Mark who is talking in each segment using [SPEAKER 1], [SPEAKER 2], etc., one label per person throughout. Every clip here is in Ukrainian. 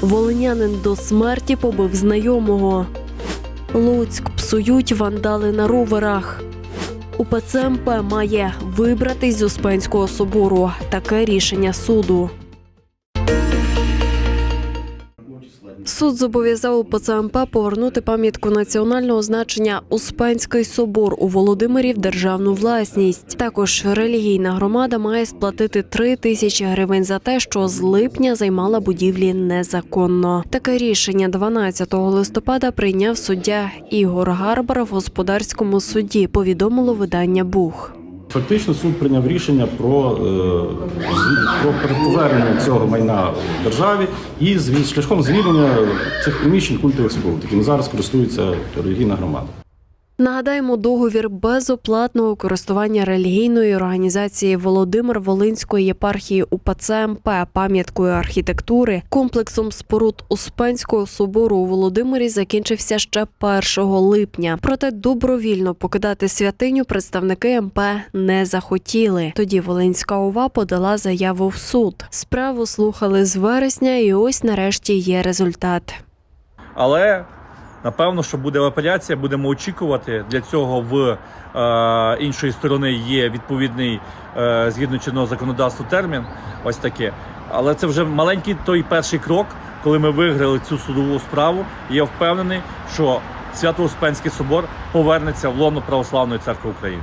[SPEAKER 1] Волинянин до смерті побив знайомого. Луцьк псують вандали на роверах. УПЦ МП має вибратись з Успенського собору. Таке рішення суду. Суд зобов'язав УПЦ МП повернути пам'ятку національного значення Успенський собор у Володимирі в державну власність. Також релігійна громада має сплатити 3 тисячі гривень за те, що з липня займала будівлі незаконно. Таке рішення 12 листопада прийняв суддя Ігор Гарбар в господарському суді. Повідомило видання Бух.
[SPEAKER 2] Фактично суд прийняв рішення про, е, про повернення цього майна державі і шляхом звільнення цих приміщень культових споруд, якими зараз користується релігійна громада.
[SPEAKER 1] Нагадаємо, договір безоплатного користування релігійної організації Володимир Волинської єпархії УПЦ МП пам'яткою архітектури комплексом споруд Успенського собору у Володимирі закінчився ще 1 липня. Проте добровільно покидати святиню представники МП не захотіли. Тоді Волинська ОВА подала заяву в суд. Справу слухали з вересня, і ось нарешті є результат.
[SPEAKER 3] Але напевно, що буде апеляція, будемо очікувати. Для цього в е, іншої сторони є відповідний е, згідно чинного законодавства термін. Ось таке. Але це вже маленький той перший крок, коли ми виграли цю судову справу. І я впевнений, що Свято-Успенський собор повернеться в лоно Православної церкви України.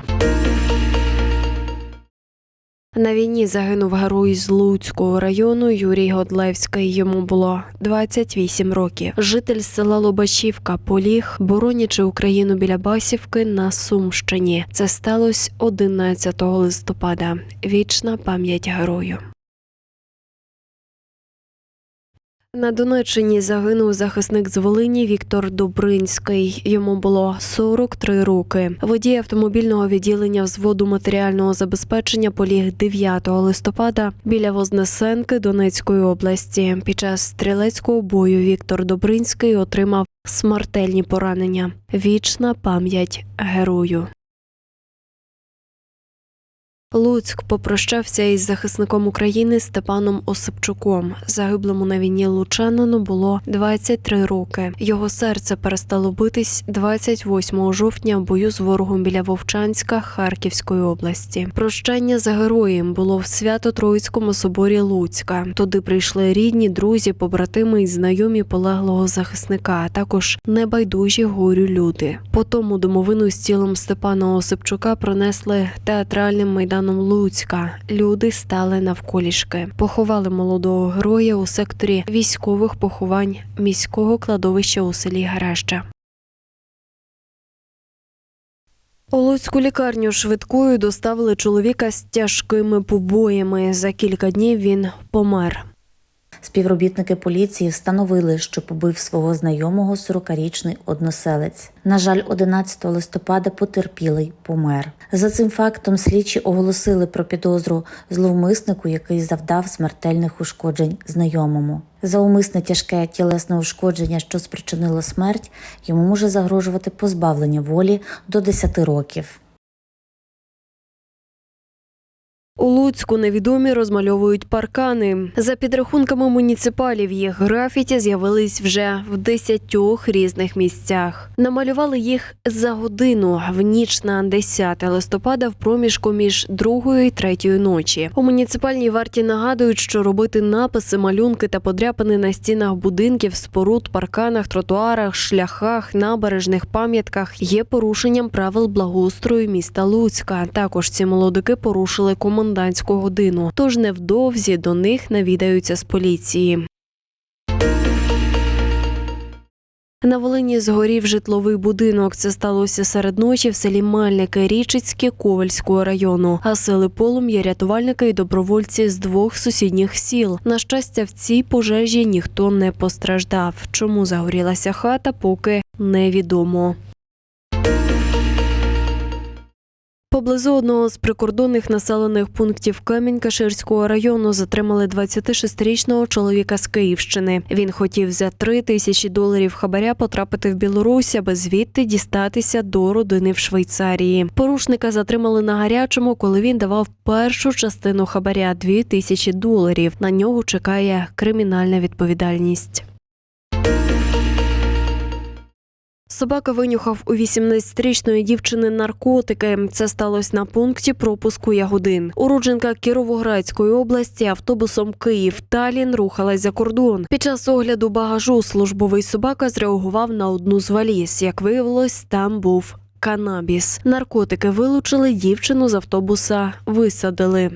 [SPEAKER 1] На війні загинув герой з Луцького району Юрій Годлевський. Йому було 28 років. Житель села Лобачівка поліг, боронячи Україну біля Басівки на Сумщині. Це сталося 11 листопада. Вічна пам'ять герою. На Донеччині загинув захисник з Волині Віктор Добринський. Йому було 43 роки. Водій автомобільного відділення взводу матеріального забезпечення поліг 9 листопада біля Вознесенки Донецької області. Під час стрілецького бою Віктор Добринський отримав смертельні поранення. Вічна пам'ять герою. Луцьк попрощався із захисником України Степаном Осипчуком. Загиблому на війні лучанину було 23 роки. Його серце перестало битись 28 жовтня в бою з ворогом біля Вовчанська Харківської області. Прощання за героєм було в Свято-Троїцькому соборі Луцька. Туди прийшли рідні, друзі, побратими і знайомі полеглого захисника, а також небайдужі горю люди. По тому домовину з тілом Степана Осипчука пронесли театральним майданом Луцька. Люди стали навколішки. Поховали молодого героя у секторі військових поховань міського кладовища у селі Гараща. У Луцьку лікарню швидкою доставили чоловіка з тяжкими побоями. За кілька днів він помер.
[SPEAKER 4] Співробітники поліції встановили, що побив свого знайомого 40-річний односелець. На жаль, 11 листопада потерпілий помер. За цим фактом слідчі оголосили про підозру зловмиснику, який завдав смертельних ушкоджень знайомому. За умисне тяжке тілесне ушкодження, що спричинило смерть, йому може загрожувати позбавлення волі до 10 років.
[SPEAKER 1] У Луцьку невідомі розмальовують паркани. За підрахунками муніципалів, їх графіті з'явились вже в десятьох різних місцях. Намалювали їх за годину в ніч на 10 листопада в проміжку між другою і третьою ночі. У муніципальній варті нагадують, що робити написи, малюнки та подряпини на стінах будинків, споруд, парканах, тротуарах, шляхах, набережних пам'ятках є порушенням правил благоустрою міста Луцька. Також ці молодики порушили комендантську годину, тож невдовзі до них навідаються з поліції. На Волині згорів житловий будинок. Це сталося серед ночі в селі Мельники Річицьке Ковальського району. Гасили полум'я рятувальники і добровольці з двох сусідніх сіл. На щастя, в цій пожежі ніхто не постраждав. Чому загорілася хата, поки невідомо. Поблизу одного з прикордонних населених пунктів Камінь-Каширського району затримали 26-річного чоловіка з Київщини. Він хотів за 3 тисячі доларів хабаря потрапити в Білорусь, аби звідти дістатися до родини в Швейцарії. Порушника затримали на гарячому, коли він давав першу частину хабаря 2 тисячі доларів. На нього чекає кримінальна відповідальність. Собака винюхав у 18-річної дівчини наркотики. Це сталося на пункті пропуску Ягодин. Уродженка Кіровоградської області автобусом Київ Талін рухалась за кордон. Під час огляду багажу службовий собака зреагував на одну з валіз. Як виявилось, там був канабіс. Наркотики вилучили, дівчину з автобуса висадили.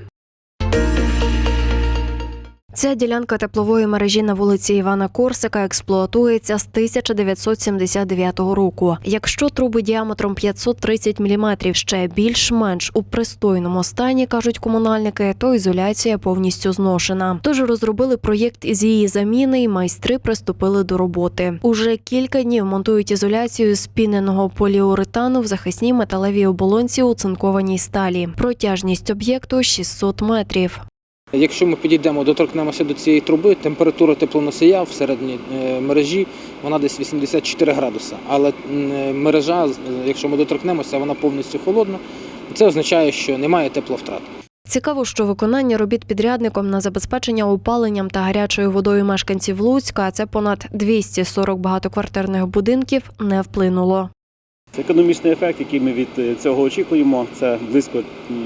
[SPEAKER 1] Ця ділянка теплової мережі на вулиці Івана Корсика експлуатується з 1979 року. Якщо труби діаметром 530 мм ще більш-менш у пристойному стані, кажуть комунальники, то ізоляція повністю зношена. Тож розробили проєкт із її заміни, і майстри приступили до роботи. Уже кілька днів монтують ізоляцію з піненого поліуретану в захисній металевій оболонці у цинкованій сталі. Протяжність об'єкту 600 метрів.
[SPEAKER 5] Якщо ми підійдемо, доторкнемося до цієї труби, температура теплоносія всередині е, мережі вона десь 84 градуса. Але е, мережа, якщо ми доторкнемося, вона повністю холодна. Це означає, що немає тепловтрат.
[SPEAKER 1] Цікаво, що виконання робіт підрядником на забезпечення опаленням та гарячою водою мешканців Луцька, а це понад 240 багатоквартирних будинків, не вплинуло.
[SPEAKER 6] Економічний ефект, який ми від е, цього очікуємо, це близько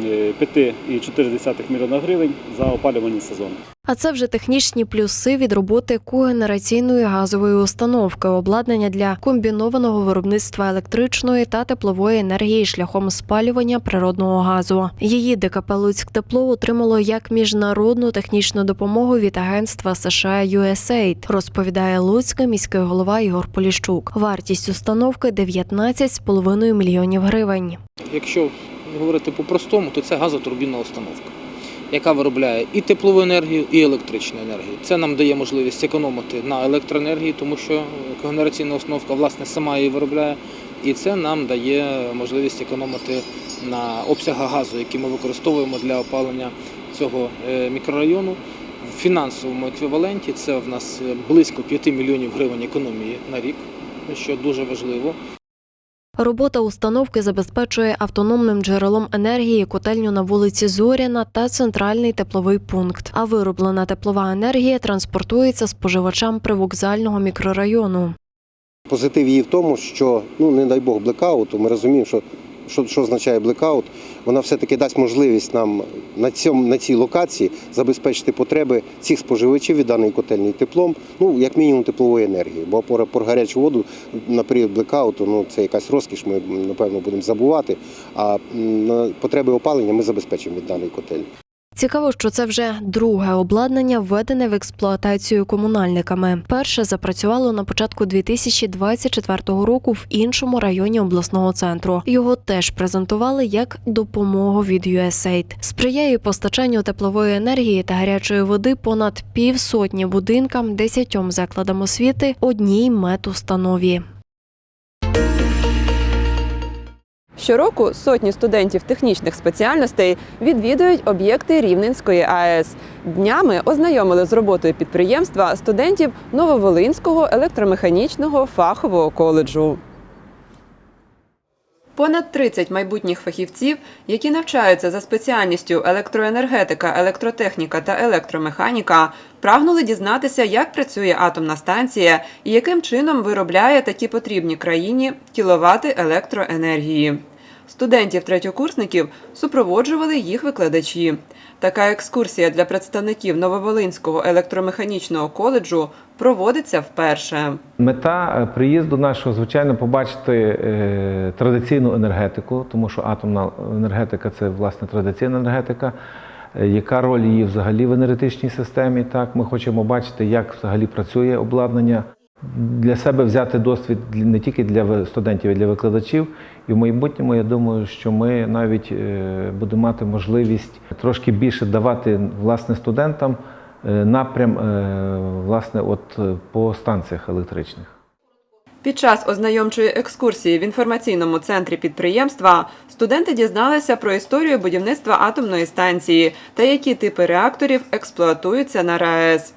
[SPEAKER 6] е, 5,4 мільйона гривень за опалювальний сезон.
[SPEAKER 1] А це вже технічні плюси від роботи когенераційної газової установки, обладнання для комбінованого виробництва електричної та теплової енергії шляхом спалювання природного газу. Її ДКП «Луцьктепло» отримало як міжнародну технічну допомогу від агентства США USAID, розповідає Луцька міський голова Ігор Поліщук. Вартість установки 19,5 мільйонів гривень.
[SPEAKER 5] Якщо говорити по-простому, то це газотурбінна установка, яка виробляє і теплову енергію, і електричну енергію. Це нам дає можливість економити на електроенергії, тому що когенераційна установка власне сама її виробляє. І це нам дає можливість економити на обсягах газу, які ми використовуємо для опалення цього е, мікрорайону. В фінансовому еквіваленті це в нас е, близько 5 мільйонів гривень економії на рік, що дуже важливо.
[SPEAKER 1] Робота установки забезпечує автономним джерелом енергії котельню на вулиці Зоряна та центральний тепловий пункт. А вироблена теплова енергія транспортується споживачам привокзального мікрорайону.
[SPEAKER 7] Позитив її в тому, що ну не дай Бог блекауту. Ми розуміємо, що, що, що означає блекаут. Вона все-таки дасть можливість нам на цьому на цій локації забезпечити потреби цих споживачів від даної котельні теплом, ну як мінімум теплової енергії. Бо про, про гарячу воду на період блекауту ну це якась розкіш. Ми напевно будемо забувати. А потреби опалення ми забезпечимо від даної котельні.
[SPEAKER 1] Цікаво, що це вже друге обладнання, введене в експлуатацію комунальниками. Перше запрацювало на початку 2024 року в іншому районі обласного центру. Його теж презентували як допомогу від USAID. Сприяє постачанню теплової енергії та гарячої води понад півсотні будинкам, десятьом закладам освіти, одній медустанові.
[SPEAKER 8] Щороку сотні студентів технічних спеціальностей відвідують об'єкти Рівненської АЕС. Днями ознайомили з роботою підприємства студентів Нововолинського електромеханічного фахового коледжу. Понад 30 майбутніх фахівців, які навчаються за спеціальністю електроенергетика, електротехніка та електромеханіка, прагнули дізнатися, як працює атомна станція і яким чином виробляє такі потрібні країні кіловати електроенергії. Студентів-третьокурсників супроводжували їх викладачі. Така екскурсія для представників Нововолинського електромеханічного коледжу проводиться вперше.
[SPEAKER 9] Мета е, приїзду нашого, звичайно, побачити е, традиційну енергетику, тому що атомна енергетика це власне традиційна енергетика. Е, Яка роль її взагалі в енергетичній системі? Так, ми хочемо бачити, як взагалі працює обладнання. Для себе взяти досвід не тільки для студентів, а й для викладачів. І в майбутньому я думаю, що ми навіть е, будемо мати можливість трошки більше давати власне студентам е, напрям е, власне от по станціях електричних.
[SPEAKER 8] Під час ознайомчої екскурсії в інформаційному центрі підприємства студенти дізналися про історію будівництва атомної станції та які типи реакторів експлуатуються на РАЕС.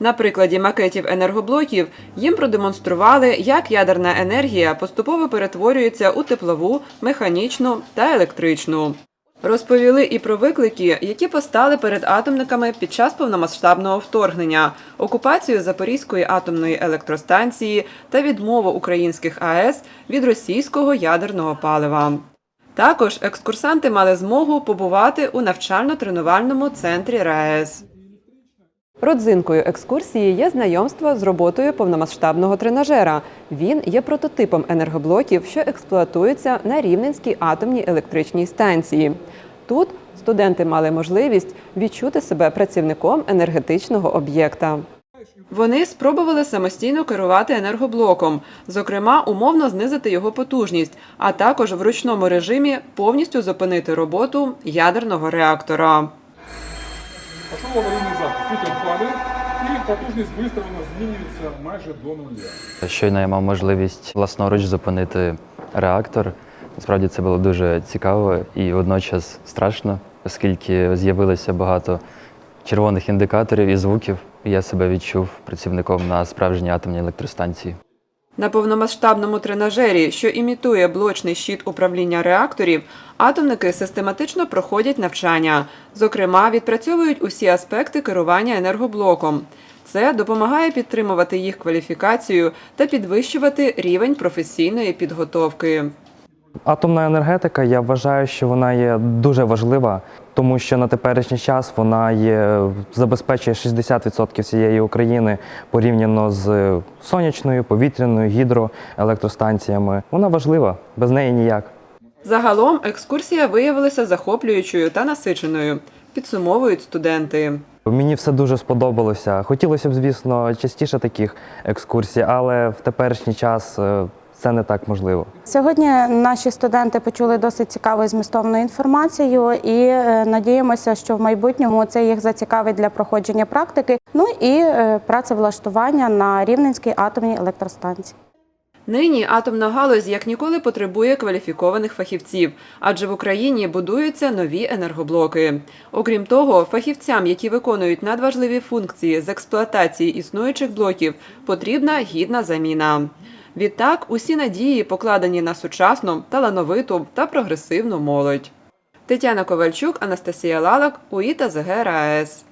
[SPEAKER 8] На прикладі макетів енергоблоків їм продемонстрували, як ядерна енергія поступово перетворюється у теплову, механічну та електричну. Розповіли і про виклики, які постали перед атомниками під час повномасштабного вторгнення, окупацію Запорізької атомної електростанції та відмову українських АЕС від російського ядерного палива. Також екскурсанти мали змогу побувати у навчально-тренувальному центрі РаЕС. Родзинкою екскурсії є знайомство з роботою повномасштабного тренажера. Він є прототипом енергоблоків, що експлуатуються на Рівненській атомній електричній станції. Тут студенти мали можливість відчути себе працівником енергетичного об'єкта. Вони спробували самостійно керувати енергоблоком, зокрема, умовно знизити його потужність, а також в ручному режимі повністю зупинити роботу ядерного реактора.
[SPEAKER 10] Аварийный запуск, ветер падает, и потужність вона змінюється майже до нуля.
[SPEAKER 11] Щойно я мав можливість власноруч зупинити реактор. Насправді це було дуже цікаво і водночас страшно, оскільки з'явилося багато червоних індикаторів і звуків. І я себе відчув працівником на справжній атомній електростанції.
[SPEAKER 8] На повномасштабному тренажері, що імітує блочний щит управління реакторів, атомники систематично проходять навчання. Зокрема, відпрацьовують усі аспекти керування енергоблоком. Це допомагає підтримувати їх кваліфікацію та підвищувати рівень професійної підготовки.
[SPEAKER 12] Атомна енергетика, я вважаю, що вона є дуже важлива, тому що на теперішній час вона є забезпечує 60% всієї України порівняно з сонячною, повітряною, гідроелектростанціями. Вона важлива, без неї ніяк.
[SPEAKER 8] Загалом екскурсія виявилася захоплюючою та насиченою. Підсумовують студенти.
[SPEAKER 12] Мені все дуже сподобалося. Хотілося б, звісно, частіше таких екскурсій, але в теперішній час е, це не так можливо.
[SPEAKER 13] Сьогодні наші студенти почули досить цікаву і змістовну інформацію, і е, надіємося, що в майбутньому це їх зацікавить для проходження практики, ну і е, працевлаштування на Рівненській атомній електростанції.
[SPEAKER 8] Нині атомна галузь як ніколи потребує кваліфікованих фахівців, адже в Україні будуються нові енергоблоки. Окрім того, фахівцям, які виконують надважливі функції з експлуатації існуючих блоків, потрібна гідна заміна. Відтак, усі надії покладені на сучасну, талановиту та прогресивну молодь. Тетяна Ковальчук, Анастасія Лалак, УІТА ЗГ РаЕС.